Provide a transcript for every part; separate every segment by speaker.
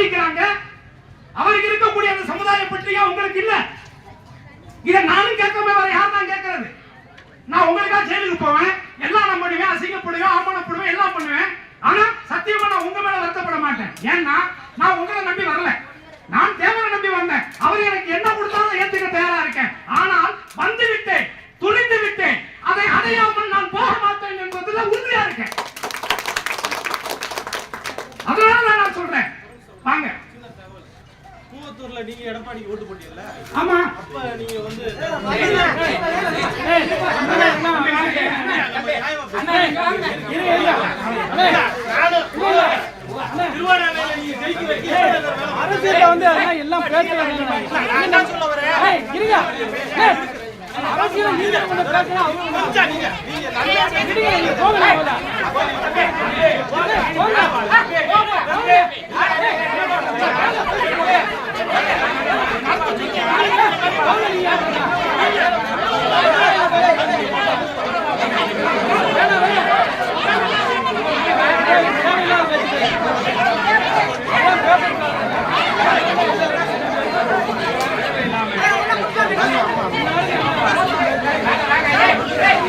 Speaker 1: அறிவிக்கிறாங்க. அவருக்கு இருக்கக்கூடிய அந்த சமுதாய பற்றியா உங்களுக்கு இல்ல. இதை நானும் கேட்காம வேற யார் நான் கேட்கறது? நான் உங்களுக்காக ஜெயிலுக்கு போவேன். எல்லாம் நான் பண்ணுவேன். அசிங்கப்படுவேன் அவமானப்படுவேன் எல்லாம் பண்ணுவேன். ஆனா சத்தியமா நான் உங்க மேல வருத்தப்பட மாட்டேன். ஏன்னா நான் உங்களை நம்பி வரல. நான் தேவனை நம்பி வந்தேன் அவர் எனக்கு என்ன கொடுத்தாலும் ஏத்துக்க தயாரா இருக்கேன் ஆனால் வந்து விட்டேன் துணிந்து விட்டேன் அதை அடையாமல் நான் போக மாட்டேன் என்பதுல உறுதியா இருக்கேன் அதனால தான் நான் சொல்றேன் வாங்க
Speaker 2: கூவத்தூர்ல நீங்க எடப்பாடிக்கு ஓட்டு போட்டீங்கல்ல
Speaker 1: ஆமா
Speaker 2: அப்ப நீங்க வந்து
Speaker 3: அரசியல்ல வந்து எல்லாம் பேசுறாங்க
Speaker 2: நான் என்ன சொல்ல வரேன்
Speaker 3: ஏய், இருங்க. ஏய், அரசியல்ல நீங்க பேசுனா அவங்க
Speaker 2: நீங்க நீங்க நல்லா
Speaker 3: நீங்க போங்க முதல்ல. போங்க. போங்க நீங்க.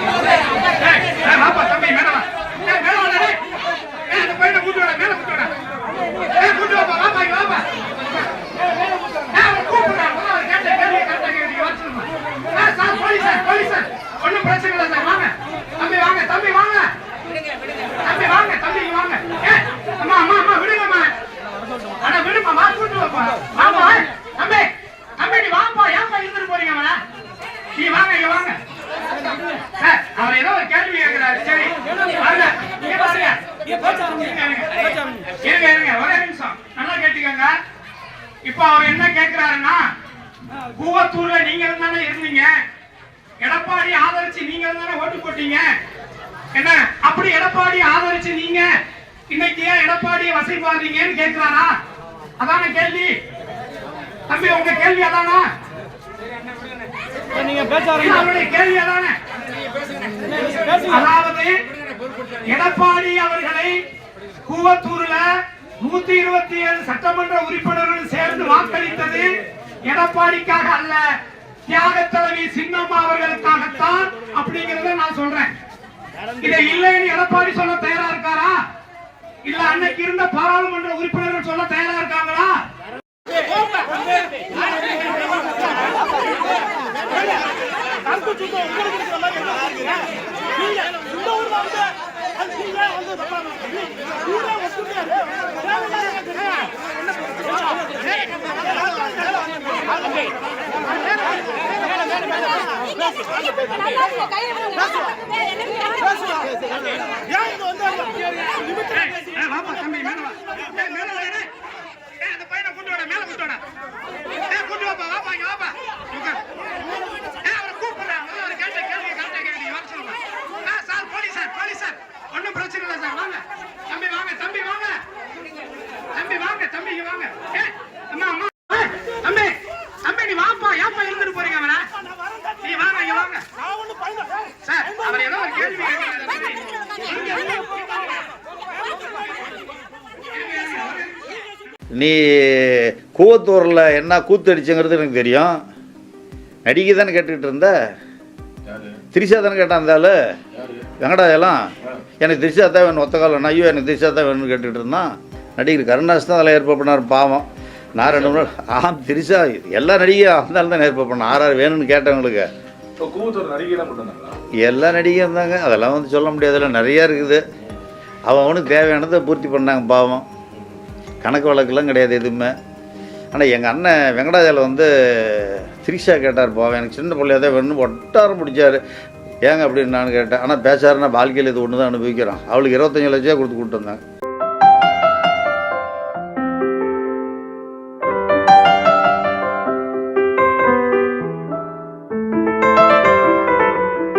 Speaker 1: ஏய், வாப்பா, தம்பி, மேல வா. ஏய், மேல வாடா, டேய். ஏய், அந்த பையனை கூட்டு வாடா, மேல கூட்டு வாடா. ஏய், கூட்டு வாப்பா, வாப்பா, இங்க வாப்பா. ஏய், அவன் கூப்பிடுறான், முதல்ல அவர் கேட்ட கேள்வியை correct ஆ கேட்டு வர சொல்லுங்க. ஏய், sir, police sir, police sir. ஒண்ணும் பிரச்சனை இல்லை சார், வாங்க. தம்பி, வாங்க, தம்பி, வாங்க. தம்பி, வாங்க, தம்பி, இங்க வாங்க. ஏய், அம்மா, அம்மா, அம்மா, விடுங்கம்மா. அட, விடும்மா, வா, கூட்டு வாப்பா. வாப்பா, தம்பி, தம்பி, நீ வாப்பா, ஏன்பா இருந்துட்டு போறீங்க அவனை? நீ வாங்க, இங்க வாங்க. சார், அவர் ஏதோ ஒரு கேள்வி கேட்கிறாரு சரி வாங்க இங்க பாருங்க
Speaker 3: நீங்க பேச ஆரம்பிங்க.
Speaker 1: இருங்க, இருங்க. ஒரே நிமிஷம். நல்லா கேட்டுக்கோங்க. இப்போ அவர் என்ன கேட்கிறாருன்னா கூவத்தூர்ல நீங்க தானே இருந்தீங்க. எடப்பாடி ஆதரிச்சு நீங்க தானே ஓட்டு போட்டீங்க. என்ன? அப்படி எடப்பாடி ஆதரிச்சு நீங்க இன்னைக்கு ஏன் எடப்பாடியை வசைப்பாடுறீங்கன்னு கேட்கிறாரா அதான கேள்வி. தம்பி உங்க கேள்வி அதானா?
Speaker 3: நீங்க பேச
Speaker 1: இது
Speaker 3: ஆரம்பிங்க.
Speaker 1: அவருடைய கேள்வி அதானே?
Speaker 3: பேசுங்க.
Speaker 1: அதாவது எடப்பாடி அவர்களை கூவத்தூர்ல நூத்தி இருபத்தி ஏழு சட்டமன்ற உறுப்பினர்கள் சேர்ந்து வாக்களித்தது எடப்பாடிக்காக அல்ல. தியாக தலைவி சின்னம்மா அவர்களுக்காகத்தான் அப்படிங்கறத நான் சொல்றேன். இதை இல்லைன்னு எடப்பாடி சொல்ல தயாரா இருக்காரா? இல்ல அன்னைக்கு இருந்த பாராளுமன்ற உறுப்பினர்கள் சொல்ல தயாரா இருக்காங்களா?
Speaker 2: உங்களுக்கு இருக்கிற மாதிரி எல்லாம் இருக்குங்க. நீங்க இந்த ஊர்ல வந்து அது நீங்க வந்து தப்பா நினைக்கிறீங்க. ஊரே ஒத்துமையா இருக்கு. தேவையில்லாத கேக்குறீங்க. ஏன் இது வந்து லிமிட்
Speaker 1: ஏய், வாப்பா, தம்பி, மேல வா. ஏய், மேல வா, டேய். ஏய், அந்த பையனை கூட்டு வாடா, மேல கூட்டு வாடா. ஏய், கூட்டு வாப்பா, வாப்பா, இங்க வாப்பா. உட்கார். ஏய், அவரை கூப்பிடுறேன். முதல்ல அவர் கேட்ட கேள்வியை correct ஆ கேட்டு வர சொல்லுங்க. ஆ, sir, police sir, police sir. இல்லை சார், வாங்க. தம்பி, வாங்க, தம்பி, வாங்க. தம்பி, வாங்க, தம்பி, இங்க வாங்க. அம்மா, அம்மா. தம்பி, தம்பி, நீ வாப்பா, ஏப்பா இருந்துட்டு போறீங்க அவனை? நீ வாங்க, இங்க வாங்க. சார், அவர் ஏதோ ஒரு கேள்வி
Speaker 4: நீ கூவத்தூரில் என்ன கூத்தடிச்சுங்கிறது எனக்கு தெரியும் நடிகை தானே கேட்டுக்கிட்டு இருந்த திரிஷா தானே கேட்டான் ஆளு வெங்கடாஜலம் எனக்கு திரிஷா தான் வேணும் ஒத்த காலம் ஐயோ எனக்கு திரிஷா தான் வேணும்னு கேட்டுக்கிட்டு இருந்தான். நடிகர் கருணாஸ் தான் அதில் ஏற்பாடு பண்ணார் பாவம். நான் ரெண்டு மூணு ஆ திரிஷா எல்லா நடிகையும் ஆள் தான் ஏற்பாடு பண்ணேன். ஆறு ஆறு வேணும்னு கேட்டவங்களுக்கு எல்லா நடிகையும் இருந்தாங்க. அதெல்லாம் வந்து சொல்ல முடியாதுல்ல நிறையா இருக்குது. அவன் அவனுக்கு தேவையானதை பூர்த்தி பண்ணாங்க பாவம். கணக்கு வழக்கெல்லாம் கிடையாது எதுவுமே. ஆனால் எங்கள் அண்ணன் வெங்கடாஜலம் வந்து திரிஷா கேட்டார் பாவம். எனக்கு சின்ன பிள்ளையா தான் வேணும்னு ஒட்டாரம் பிடிச்சாரு. ஏங்க அப்படின்னு நான் கேட்டேன். ஆனால் பேசாருன்னா வாழ்க்கையில் இது ஒன்று தான் அனுபவிக்கிறான். அவளுக்கு இருபத்தஞ்சு லட்சம் கொடுத்து கூப்பிட்டு வந்தாங்க